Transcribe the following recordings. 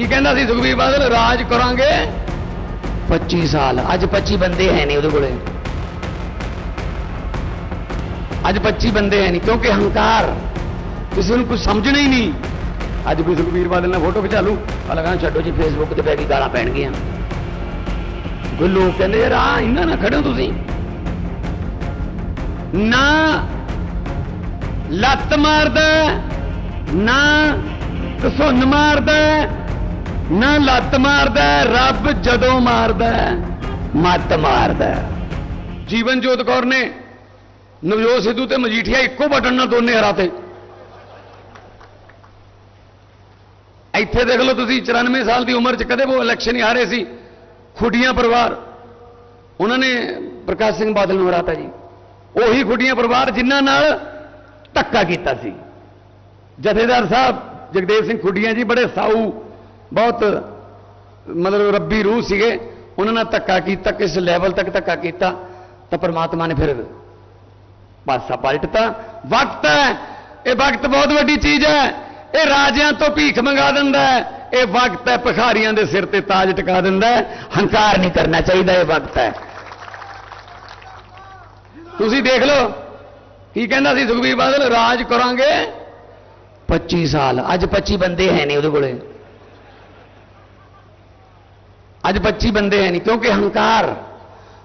ਕੀ ਕਹਿੰਦਾ ਸੀ ਸੁਖਬੀਰ ਬਾਦਲ? ਰਾਜ ਕਰਾਂਗੇ। 25 ਸਾਲ। ਅੱਜ 25 ਬੰਦੇ ਹੈ ਨਹੀਂ ਉਹਦੇ ਕੋਲੇ। ਅੱਜ 25 ਬੰਦੇ ਹੈ ਨਹੀਂ, ਕਿਉਂਕਿ ਹੰਕਾਰ। ਕਿਸੇ ਨੂੰ ਕੁਝ ਸਮਝਣਾ ਹੀ ਨਹੀਂ। ਅੱਜ ਕੋਈ ਸੁਖਬੀਰ ਬਾਦਲ ਨਾਲ ਫੋਟੋ ਖਿਚਾ ਲੂ ਅਲਗਾ ਛੱਡੋ ਜੀ ਫੇਸਬੁੱਕ ਤੇ ਪੈ ਗਈ ਗਾਲਾਂ ਪੈਣਗੀਆਂ। ਕੋਈ ਲੋਕ ਕਹਿੰਦੇ, ਯਾਰ ਆ ਇਹਨਾਂ ਨਾਲ ਖੜੋ ਤੁਸੀਂ। ਨਾ ਲੱਤ ਮਾਰਦਾ, ਨਾ ਕਸੁੰਨ ਮਾਰਦਾ ਨਾ ਲੱਤ ਮਾਰਦਾ, ਰੱਬ ਜਦੋਂ ਮਾਰਦਾ, ਮੱਤ ਮਾਰਦਾ। ਜੀਵਨ ਜੋਤ ਕੌਰ ਨੇ ਨਵਜੋਤ ਸਿੱਧੂ ਤੇ ਮਜੀਠੀਆ ਇੱਕੋ ਬਟਨ ਨਾਲ ਦੋਨੇ ਹਰਾਤੇ ਇੱਥੇ ਦੇਖ ਲਓ ਤੁਸੀਂ 94 ਸਾਲ ਦੀ ਉਮਰ 'ਚ ਕਦੇ ਉਹ ਇਲੈਕਸ਼ਨ ਹੀ ਹਾਰੇ ਸੀ। ਖੁੱਡੀਆਂ ਪਰਿਵਾਰ, ਉਹਨਾਂ ਨੇ ਪ੍ਰਕਾਸ਼ ਸਿੰਘ ਬਾਦਲ ਨੂੰ ਹਰਾਤਾ ਜੀ। ਉਹੀ ਖੁੱਡੀਆਂ ਪਰਿਵਾਰ ਜਿਨ੍ਹਾਂ ਨਾਲ ਧੱਕਾ ਕੀਤਾ ਸੀ। ਜਥੇਦਾਰ ਸਾਹਿਬ, ਜਗਦੇਵ ਸਿੰਘ ਖੁੱਡੀਆਂ ਜੀ ਬੜੇ ਸਾਊ ਬਹੁਤ, ਮਤਲਬ ਰੱਬੀ ਰੂਹ ਸੀਗੇ, ਉਹਨਾਂ ਨਾਲ ਧੱਕਾ ਕੀਤਾ, ਕਿਸ ਲੈਵਲ ਤੱਕ ਧੱਕਾ ਕੀਤਾ, ਤਾਂ ਪਰਮਾਤਮਾ ਨੇ ਫਿਰ ਪਾਸਾ ਪਲਟਤਾ। ਵਕਤ ਹੈ, ਇਹ ਵਕਤ ਬਹੁਤ ਵੱਡੀ ਚੀਜ਼ ਹੈ, ਇਹ ਰਾਜਿਆਂ ਤੋਂ ਭੀਖ ਮੰਗਾ ਦਿੰਦਾ ਹੈ, ਇਹ ਵਕਤ ਹੈ, ਭਖਾਰੀਆਂ ਦੇ ਸਿਰ ਤੇ ਤਾਜ ਟਿਕਾ ਦਿੰਦਾ ਹੈ, ਹੰਕਾਰ ਨਹੀਂ ਕਰਨਾ ਚਾਹੀਦਾ, ਇਹ ਵਕਤ ਹੈ। ਤੁਸੀਂ ਦੇਖ ਲਓ, ਕੀ ਕਹਿੰਦਾ ਸੀ ਸੁਖਬੀਰ ਬਾਦਲ? ਰਾਜ ਕਰਾਂਗੇ 25 ਸਾਲ, ਅੱਜ 25 ਬੰਦੇ ਹੈ ਨੇ ਉਹਦੇ ਕੋਲੇ। ਅੱਜ 25 ਬੰਦੇ ਹੈ ਨਹੀਂ ਕਿਉਂਕਿ ਹੰਕਾਰ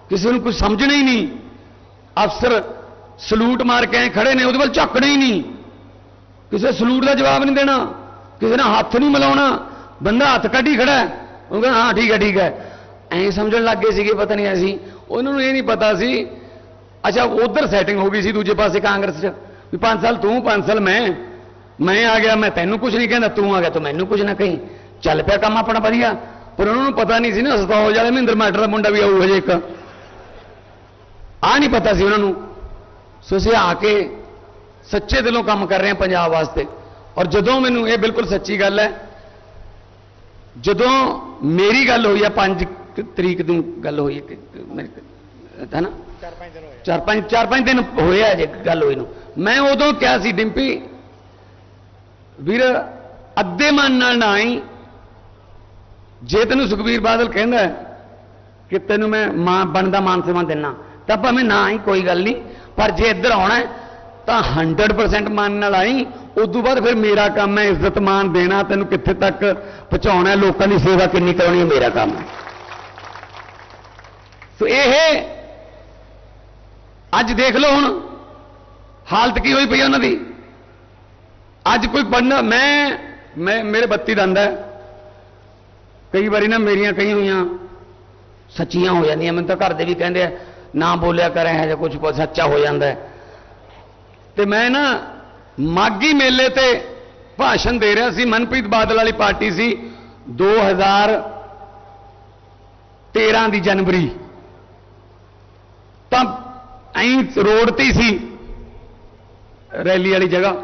ਕਿਸੇ ਨੂੰ ਕੁਝ ਸਮਝਣਾ ਹੀ ਨਹੀਂ ਅਫਸਰ ਸਲੂਟ ਮਾਰ ਕੇ ਐਂ ਖੜੇ ਨੇ ਉਹਦੇ ਵੱਲ ਝਾਕਣਾ ਹੀ ਨਹੀਂ ਕਿਸੇ ਸਲੂਟ ਦਾ ਜਵਾਬ ਨਹੀਂ ਦੇਣਾ ਕਿਸੇ ਨੇ ਹੱਥ ਨਹੀਂ ਮਿਲਾਉਣਾ ਬੰਦਾ ਹੱਥ ਕੱਢੀ ਖੜਾ ਹੈ। ਉਹ ਕਹਿੰਦਾ ਹਾਂ ਠੀਕ ਹੈ ਠੀਕ ਹੈ ਐਂ ਸਮਝਣ ਲੱਗ ਗਏ ਸੀਗੇ ਪਤਾ ਨਹੀਂ ਐਸੀ ਉਹਨਾਂ ਨੂੰ ਇਹ ਨਹੀਂ ਪਤਾ ਸੀ ਅੱਛਾ ਉਧਰ ਸੈਟਿੰਗ ਹੋ ਗਈ ਸੀ ਦੂਜੇ ਪਾਸੇ ਕਾਂਗਰਸ 'ਚ ਵੀ 5 ਸਾਲ ਤੂੰ 5 ਸਾਲ ਮੈਂ ਮੈਂ ਆ ਗਿਆ ਮੈਂ ਤੈਨੂੰ ਕੁਝ ਨਹੀਂ ਕਹਿੰਦਾ ਤੂੰ ਆ ਗਿਆ ਤਾਂ ਮੈਨੂੰ ਕੁਝ ਨਾ ਕਹੀਂ ਚੱਲ ਪਰ ਉਹਨਾਂ ਨੂੰ ਪਤਾ ਨਹੀਂ ਸੀ ਨਾ ਸਤੌਜ ਵਾਲੇ ਮਹਿੰਦਰ ਮੈਟਰ ਦਾ ਮੁੰਡਾ ਵੀ ਆਊ ਹਜੇ ਇੱਕ। ਆ ਨਹੀਂ ਪਤਾ ਸੀ ਉਹਨਾਂ ਨੂੰ। ਸੋ ਅਸੀਂ ਆ ਕੇ ਸੱਚੇ ਦਿਲੋਂ ਕੰਮ ਕਰ ਰਹੇ ਹਾਂ ਪੰਜਾਬ ਵਾਸਤੇ। ਔਰ ਜਦੋਂ ਮੈਨੂੰ ਇਹ ਬਿਲਕੁਲ ਸੱਚੀ ਗੱਲ ਹੈ ਜਦੋਂ ਮੇਰੀ ਗੱਲ ਹੋਈ ਆ 5 ਤਰੀਕ ਨੂੰ ਗੱਲ ਹੋਈ ਹੈ ਨਾ? ਚਾਰ ਪੰਜ ਚਾਰ ਪੰਜ ਦਿਨ ਹੋਏ ਆ ਜੇ ਗੱਲ ਹੋਈ ਨੂੰ। ਮੈਂ ਉਦੋਂ ਕਿਹਾ ਸੀ ਡਿੰਪੀ ਵੀਰ ਅੱਧੇ ਮਨ ਨਾਲ ਨਾ ਆਈ। ਜੇ ਤੈਨੂੰ ਸੁਖਬੀਰ ਬਾਦਲ ਕਹਿੰਦਾ ਕਿ ਤੈਨੂੰ ਮੈਂ ਮਾਂ ਬਣਦਾ ਮਾਨ ਸਨਮਾਨ ਦੇਣਾ ਤਾਂ ਭਾਵੇਂ ਨਾ ਆਈ, ਕੋਈ ਗੱਲ ਨਹੀਂ। ਪਰ ਜੇ ਇੱਧਰ ਆਉਣਾ ਤਾਂ 100% ਮਨ ਨਾਲ ਆਈ, ਉਦੋਂ ਬਾਅਦ ਫਿਰ ਮੇਰਾ ਕੰਮ ਹੈ ਇੱਜ਼ਤ ਮਾਨ ਦੇਣਾ, ਤੈਨੂੰ ਕਿੱਥੇ ਤੱਕ ਪਹੁੰਚਾਉਣਾ ਲੋਕਾਂ ਦੀ ਸੇਵਾ ਕਿੰਨੀ ਕਰਾਉਣੀ ਹੈ, ਮੇਰਾ ਕੰਮ ਹੈ। ਸੋ ਇਹ ਅੱਜ ਦੇਖ ਲਓ ਹੁਣ, ਹਾਲਤ ਕੀ ਹੋਈ ਪਈ ਹੈ ਉਹਨਾਂ ਦੀ। ਅੱਜ ਕੋਈ ਪੜਨਾ ਮੈਂ ਮੈਂ, ਮੇਰੇ ਬੱਤੀ ਦੰਦ ਹੈ। ਕਈ ਵਾਰੀ ਨਾ ਮੇਰੀਆਂ ਕਈ ਹੋਈਆਂ ਸੱਚੀਆਂ ਹੋ ਜਾਂਦੀਆਂ ਮੈਨੂੰ ਤਾਂ ਘਰ ਦੇ ਵੀ ਕਹਿੰਦੇ ਆ ਨਾ ਬੋਲਿਆ ਕਰ ਇਹ ਜਿਹਾ ਕੁਝ ਸੱਚਾ ਹੋ ਜਾਂਦਾ ਹੈ ਤੇ ਮੈਂ ਨਾ ਮਾਗੀ ਮੇਲੇ ਤੇ ਭਾਸ਼ਣ ਦੇ ਰਿਹਾ ਸੀ ਮਨਪ੍ਰੀਤ ਬਾਦਲ ਵਾਲੀ ਪਾਰਟੀ ਸੀ 2013 ਦੀ ਜਨਵਰੀ ਤਾਂ ਐਂ ਰੋਡ ਤੇ ਸੀ ਰੈਲੀ ਵਾਲੀ ਜਗ੍ਹਾ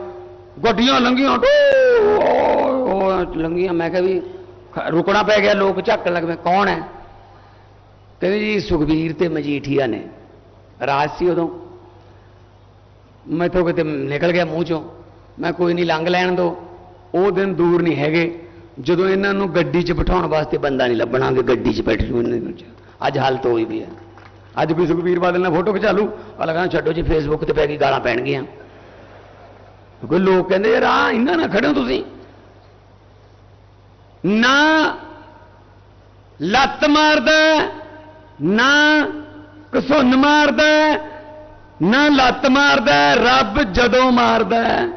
ਗੱਡੀਆਂ ਲੰਘੀਆਂ ਲੰਘੀਆਂ ਮੈਂ ਕਿਹਾ ਵੀ ਰੁਕਣਾ ਪੈ ਗਿਆ, ਲੋਕ ਝੱਕਣ ਲੱਗ ਪਏ, ਕੌਣ ਹੈ? ਕਹਿੰਦੇ ਜੀ, ਸੁਖਬੀਰ ਤੇ ਮਜੀਠੀਆ ਨੇ। ਰਾਜ ਸੀ ਉਦੋਂ। ਮੈਥੋਂ ਕਿਤੇ ਨਿਕਲ ਗਿਆ ਮੂੰਹ ਚੋਂ। ਮੈਂ ਕੋਈ ਨਹੀਂ, ਲੰਘ ਲੈਣ ਦੋ। ਉਹ ਦਿਨ ਦੂਰ ਨਹੀਂ ਹੈਗੇ। ਜਦੋਂ ਇਹਨਾਂ ਨੂੰ ਗੱਡੀ 'ਚ ਬਿਠਾਉਣ ਵਾਸਤੇ ਬੰਦਾ ਨਹੀਂ ਲੱਭਣਾ ਕਿ ਗੱਡੀ 'ਚ ਬੈਠੇ ਨੂੰ ਇਹਨਾਂ ਨੂੰ। ਅੱਜ ਹਾਲਤ ਹੋਈ ਵੀ ਹੈ। ਅੱਜ ਵੀ ਸੁਖਬੀਰ ਬਾਦਲ ਨਾਲ ਫੋਟੋ ਖਿਚਾ ਲੂ ਅਲਗਾ ਛੱਡੋ ਜੀ ਫੇਸਬੁੱਕ ਤੇ ਪੈ ਗਈ, ਗਾਲਾਂ ਪੈਣਗੀਆਂ। ਕੋਈ ਲੋਕ ਕਹਿੰਦੇ, ਯਾਰ ਆ ਇਹਨਾਂ ਨਾਲ ਖੜੇ ਤੁਸੀਂ। ਨਾ ਲੱਤ ਮਾਰਦਾ, ਨਾ ਕਸੁੰਨ ਮਾਰਦਾ, ਨਾ ਲੱਤ ਮਾਰਦਾ, ਰੱਬ ਜਦੋਂ ਮਾਰਦਾ,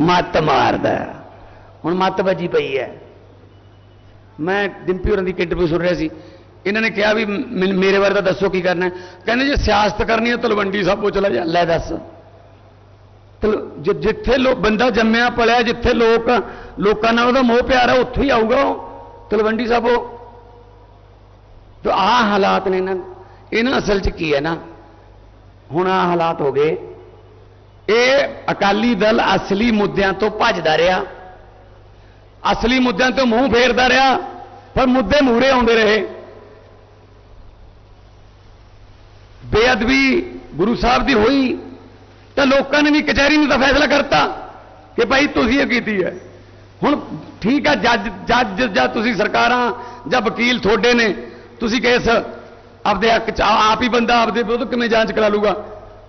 ਮੱਤ ਮਾਰਦਾ। ਹੁਣ ਮੱਤ ਵੱਜੀ ਪਈ ਹੈ। ਮੈਂ ਡਿੰਪੀ ਹੋਰਾਂ ਦੀ ਇੰਟਰਵਿਊ ਸੁਣ ਰਿਹਾ ਸੀ। ਇਹਨਾਂ ਨੇ ਕਿਹਾ ਵੀ ਮ- ਮੇਰੇ ਬਾਰੇ ਤਾਂ ਦੱਸੋ ਕੀ ਕਰਨਾ ਕਹਿੰਦੇ ਜੇ ਸਿਆਸਤ ਕਰਨੀ ਹੈ ਤਲਵੰਡੀ ਸਾਬੋ ਚਲਾ ਜਾ। ਲੈ ਦੱਸ। ਜਿੱਥੇ ਲੋਕ ਬੰਦਾ ਜੰਮਿਆ ਪਲਿਆ, ਜਿੱਥੇ ਲੋਕ, ਲੋਕਾਂ ਨਾਲ ਉਹਦਾ ਮੋਹ ਪਿਆਰ ਹੈ ਉੱਥੇ ਹੀ ਆਊਗਾ ਉਹ। ਤਲਵੰਡੀ ਸਾਬੋ ਤੇ ਆਹ ਹਾਲਾਤ ਨੇ ਇਹਨਾਂ ਇਹਨਾਂ ਅਸਲ 'ਚ ਕੀ ਹੈ ਨਾ? ਹੁਣ ਆਹ ਹਾਲਾਤ ਹੋ ਗਏ। ਇਹ ਅਕਾਲੀ ਦਲ ਅਸਲੀ ਮੁੱਦਿਆਂ ਤੋਂ ਭੱਜਦਾ ਰਿਹਾ। ਅਸਲੀ ਮੁੱਦਿਆਂ ਤੋਂ ਮੂੰਹ ਫੇਰਦਾ ਰਿਹਾ, ਪਰ ਮੁੱਦੇ ਮੂਰੇ ਆਉਂਦੇ ਰਹੇ। ਬੇਅਦਬੀ ਗੁਰੂ ਸਾਹਿਬ ਦੀ ਹੋਈ ਤਾਂ ਲੋਕਾਂ ਨੇ ਵੀ ਕਚਹਿਰੀ ਨੂੰ ਤਾਂ ਫੈਸਲਾ ਕਰਤਾ ਕਿ ਭਾਈ ਤੁਸੀਂ ਇਹ ਕੀਤੀ ਹੈ। ਹੁਣ ਠੀਕ ਆ, ਜੱਜ ਜੱਜ ਜਾਂ ਤੁਸੀਂ ਸਰਕਾਰਾਂ ਜਾਂ ਵਕੀਲ ਤੁਹਾਡੇ ਨੇ, ਤੁਸੀਂ ਕੇਸ ਆਪਦੇ ਹੱਕ ਚ ਆਪ ਹੀ ਬੰਦਾ ਆਪਦੇ ਵਿਰੁੱਧ ਕਿਵੇਂ ਜਾਂਚ ਕਰਾ ਲੂਗਾ?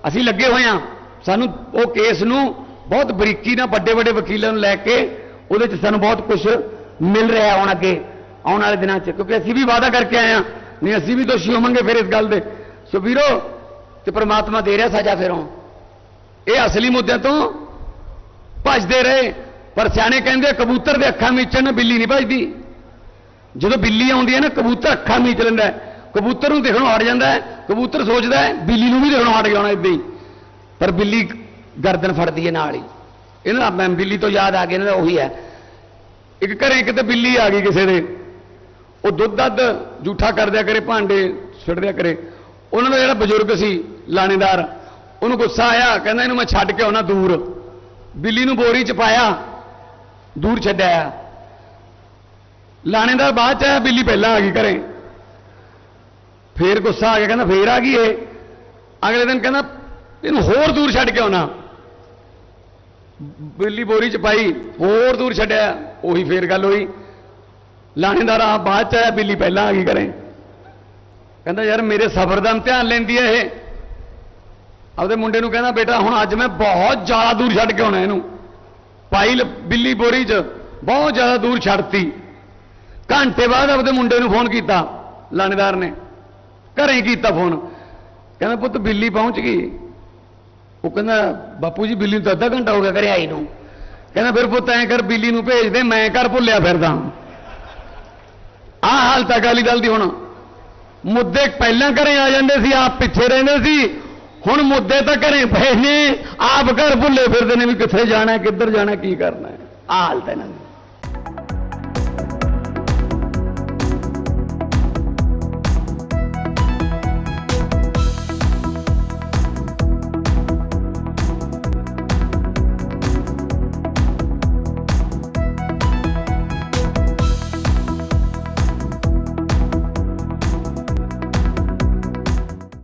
ਅਸੀਂ ਲੱਗੇ ਹੋਏ ਆ ਸਾਨੂੰ ਉਹ ਕੇਸ ਨੂੰ ਬਹੁਤ ਬਰੀਕੀ ਨਾਲ ਵੱਡੇ ਵੱਡੇ ਵਕੀਲਾਂ ਨੂੰ ਲੈ ਕੇ ਉਹਦੇ ਚ ਸਾਨੂੰ ਬਹੁਤ ਕੁਝ ਮਿਲ ਰਿਹਾ ਹੁਣ ਅੱਗੇ, ਆਉਣ ਵਾਲੇ ਦਿਨਾਂ ਚ। ਕਿਉਂਕਿ ਅਸੀਂ ਵੀ ਵਾਅਦਾ ਕਰਕੇ ਆਏ ਆ ਨਹੀਂ, ਅਸੀਂ ਵੀ ਦੋਸ਼ੀ ਹੋਵਾਂਗੇ ਫਿਰ ਇਸ ਗੱਲ ਦੇ। ਸੋ ਵੀਰੋ, ਤੇ ਪ੍ਰਮਾਤਮਾ ਦੇ ਰਿਹਾ ਸਜ਼ਾ ਫਿਰੋਂ। ਇਹ ਅਸਲੀ ਮੁੱਦਿਆਂ ਤੋਂ ਭੱਜਦੇ ਰਹੇ। ਪਰ ਸਿਆਣੇ ਕਹਿੰਦੇ ਕਬੂਤਰ ਦੇ ਅੱਖਾਂ ਮੀਚਣ ਬਿੱਲੀ ਨਹੀਂ ਭੱਜਦੀ। ਜਦੋਂ ਬਿੱਲੀ ਆਉਂਦੀ ਹੈ ਨਾ, ਕਬੂਤਰ ਅੱਖਾਂ ਮੀਚ ਲੈਂਦਾ ਕਬੂਤਰ ਨੂੰ ਦੇਖਣੋਂ ਹਟ ਜਾਂਦਾ ਕਬੂਤਰ ਸੋਚਦਾ ਬਿੱਲੀ ਨੂੰ ਵੀ ਦੇਖਣੋਂ ਹਟ ਜਾਣਾ ਇਦਾਂ ਹੀ। ਪਰ ਬਿੱਲੀ ਗਰਦਨ ਫੜਦੀ ਹੈ ਨਾਲ ਹੀ। ਇਹਨਾਂ ਦਾ ਮੈਂ ਬਿੱਲੀ ਤੋਂ ਯਾਦ ਆ ਗਿਆ, ਇਹਨਾਂ ਦਾ ਉਹੀ ਹੈ। ਇੱਕ ਘਰੇ ਕਿਤੇ ਬਿੱਲੀ ਆ ਗਈ ਕਿਸੇ ਦੇ। ਉਹ ਦੁੱਧ ਦੱਧ ਜੂਠਾ ਕਰਦਿਆ ਕਰੇ, ਭਾਂਡੇ ਛੱਡਦਿਆ ਕਰੇ। ਉਹਨਾਂ ਦਾ ਜਿਹੜਾ ਬਜ਼ੁਰਗ ਸੀ, ਲਾਣੇਦਾਰ ਉਹਨੂੰ ਗੁੱਸਾ ਆਇਆ, ਕਹਿੰਦਾ ਇਹਨੂੰ ਮੈਂ ਛੱਡ ਕੇ ਆਉਣਾ ਦੂਰ। ਬਿੱਲੀ ਨੂੰ ਬੋਰੀ ਚ ਪਾਇਆ, ਦੂਰ ਛੱਡਿਆ। ਲਾਣੇਦਾਰ ਬਾਅਦ ਚ ਆਇਆ, ਬਿੱਲੀ ਪਹਿਲਾਂ ਆ ਗਈ ਘਰੇ। ਫੇਰ ਗੁੱਸਾ ਆ ਗਿਆ, ਕਹਿੰਦਾ ਫੇਰ ਆ ਗਈ ਇਹ। ਅਗਲੇ ਦਿਨ ਕਹਿੰਦਾ, ਇਹਨੂੰ ਹੋਰ ਦੂਰ ਛੱਡ ਕੇ ਆਉਣਾ। ਬਿੱਲੀ ਬੋਰੀ ਚ ਪਾਈ, ਹੋਰ ਦੂਰ ਛੱਡਿਆ, ਉਹੀ ਫੇਰ ਗੱਲ ਹੋਈ। ਲਾਣੇਦਾਰ ਆ ਬਾਅਦ ਚ ਆਇਆ, ਬਿੱਲੀ ਪਹਿਲਾਂ ਆ ਗਈ ਘਰੇ। ਕਹਿੰਦਾ ਯਾਰ ਮੇਰੇ ਸਫ਼ਰ ਦਾ ਇਮਤਿਹਾਨ ਲੈਂਦੀ ਹੈ ਇਹ। ਆਪਦੇ ਮੁੰਡੇ ਨੂੰ ਕਹਿੰਦਾ, ਬੇਟਾ, ਹੁਣ ਅੱਜ ਮੈਂ ਬਹੁਤ ਜ਼ਿਆਦਾ ਦੂਰ ਛੱਡ ਕੇ ਆਉਣਾ ਇਹਨੂੰ। ਪਾਈ ਬਿੱਲੀ ਬੋਰੀ 'ਚ ਬਹੁਤ ਜ਼ਿਆਦਾ ਦੂਰ ਛੱਡਤੀ। ਘੰਟੇ ਬਾਅਦ ਆਪਦੇ ਮੁੰਡੇ ਨੂੰ ਫੋਨ ਕੀਤਾ, ਲਾਣੇਦਾਰ ਨੇ। ਘਰੇ ਹੀ ਕੀਤਾ ਫੋਨ। ਕਹਿੰਦਾ, ਪੁੱਤ, ਬਿੱਲੀ ਪਹੁੰਚ ਗਈ। ਉਹ ਕਹਿੰਦਾ, ਬਾਪੂ ਜੀ, ਬਿੱਲੀ ਨੂੰ ਤਾਂ ਅੱਧਾ ਘੰਟਾ ਹੋ ਗਿਆ ਘਰੇ ਆਈ ਨੂੰ। ਕਹਿੰਦਾ, ਫਿਰ ਪੁੱਤ, ਐਂ ਕਰ, ਬਿੱਲੀ ਨੂੰ ਭੇਜ ਦੇ, ਮੈਂ ਘਰ ਭੁੱਲਿਆ ਫਿਰਦਾ। ਆਹ ਹਾਲਤ ਅਕਾਲੀ ਦਲ ਦੀ ਹੁਣ। ਮੁੱਦੇ ਪਹਿਲਾਂ ਘਰੇ ਆ ਜਾਂਦੇ ਸੀ, ਆਪ ਪਿੱਛੇ ਰਹਿੰਦੇ ਸੀ। ਹੁਣ ਮੁੱਦੇ ਤਾਂ ਘਰੇ ਪਏ ਨੇ, ਆਪ ਘਰ ਭੁੱਲੇ ਫਿਰਦੇ ਨੇ ਵੀ ਕਿੱਥੇ ਜਾਣਾ, ਕਿੱਧਰ ਜਾਣਾ, ਕੀ ਕਰਨਾ ਹੈ। ਆਹ ਹਾਲਤ ਹੈ ਇਹਨਾਂ ਦੀ।